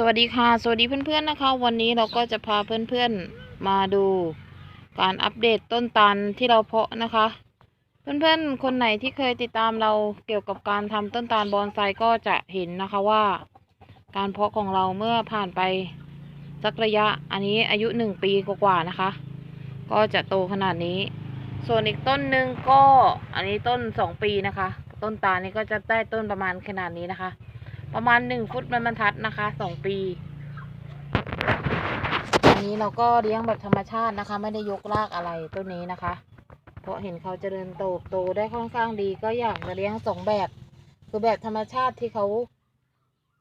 สวัสดีค่ะ สวัสดีเพื่อนๆนะคะ วันนี้เราก็จะพาเพื่อนๆมาดูการอัปเดตต้นตาลที่เราเพาะนะคะ เพื่อนๆคนไหนที่เคยติดตามเราเกี่ยวกับการทำต้นตาลบอนไซก็จะเห็นนะคะว่า การเพาะของเราเมื่อผ่านไปสักระยะอันนี้อายุหนึ่งปีกว่าๆนะคะ ก็จะโตขนาดนี้ ส่วนอีกต้นหนึ่งก็อันนี้ต้นสองปีนะคะ ต้นตาลนี่ก็จะได้ต้นประมาณขนาดนี้นะคะ ประมาณหนึ่งฟุตมันบรรทัดนะคะสองปี อันนี้เราก็เลี้ยงแบบธรรมชาตินะคะ ไม่ได้ยกรากอะไรต้นนี้นะคะ เพราะเห็นเขาเจริญเติบโตได้ค่อนข้างดีก็อยากจะเลี้ยงสองแบบคือแบบธรรมชาติที่เขา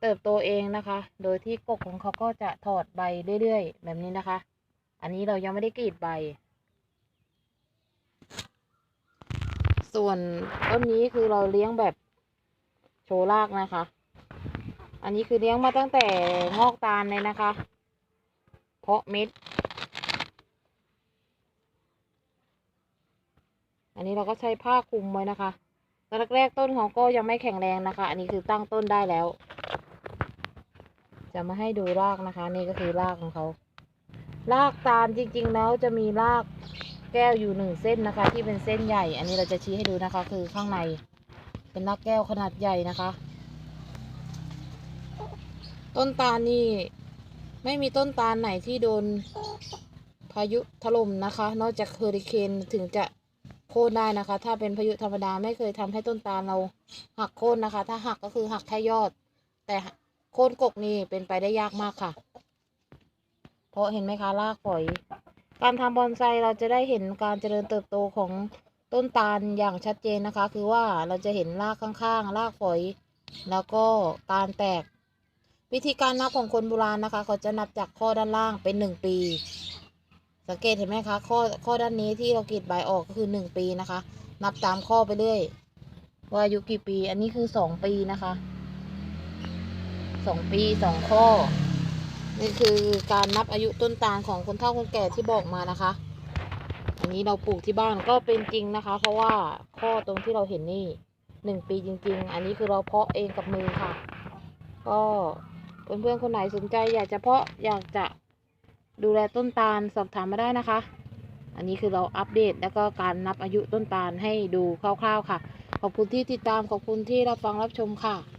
เติบโตเองนะคะ โดยที่กกของเขาก็จะถอดใบเรื่อยๆ แบบนี้นะคะ อันนี้เรายังไม่ได้กรีดใบ ส่วนต้นนี้คือเราเลี้ยงแบบโชว์รากนะคะ อันนี้คือเลี้ยงมาตั้งแต่งอกตาลเลยนะคะ เพาะเม็ด อันนี้เราก็ใช้ผ้าคลุมไว้นะคะตอนแรกๆต้นเขาก็ยังไม่แข็งแรงนะคะ อันนี้คือตั้งต้นได้แล้ว จะมาให้ดูรากนะคะ นี่ก็คือรากของเขา รากตาลจริง ๆ แล้วจะมีรากแก้วอยู่หนึ่งเส้นนะคะ ที่เป็นเส้นใหญ่ อันนี้เราจะชี้ให้ดูนะคะ คือข้างใน เป็นรากแก้วขนาดใหญ่นะคะ ต้นตาลนี่ ไม่มีต้นตาลไหนที่โดนพายุถล่มนะคะ นอกจากเฮอริเคนถึงจะโค่นได้นะคะ ถ้าเป็นพายุธรรมดาไม่เคยทำให้ต้นตาลเราหักโค่นนะคะ ถ้าหักก็คือหักแค่ยอด แต่โค่นกกนี่เป็นไปได้ยากมากค่ะ เพราะเห็นไหมคะรากฝอย การทำบอนไซเราจะได้เห็นการเจริญเติบโตของต้นตาลอย่างชัดเจนนะคะ คือว่าเราจะเห็นรากข้างๆรากฝอย แล้วก็การแตก วิธีการนับของคนโบราณนะคะ เขาจะนับจากข้อด้านล่างเป็นหนึ่งปี สังเกตเห็นไหมคะ ข้อข้อด้านนี้ที่เรากรีดใบออกก็คือหนึ่งปีนะคะ นับตามข้อไปเรื่อยว่าอายุกี่ปี อันนี้คือสองปีนะคะสองปีสองข้อ นี่คือการนับอายุต้นตาลของคนเฒ่าคนแก่ที่บอกมานะคะ อันนี้เราปลูกที่บ้านก็เป็นจริงนะคะ เพราะว่าข้อตรงที่เราเห็นนี่หนึ่งปีจริง ๆ อันนี้คือเราเพาะเองกับมือค่ะ ก็ เพื่อนๆคนไหนสนใจอยากจะเพาะอยากจะดูแลต้นตาลสอบถามมาได้นะคะ อันนี้คือเราอัปเดตแล้วก็การนับอายุต้นตาลให้ดูคร่าวๆค่ะ ขอบคุณที่ติดตามขอบคุณที่รับฟังรับชมค่ะ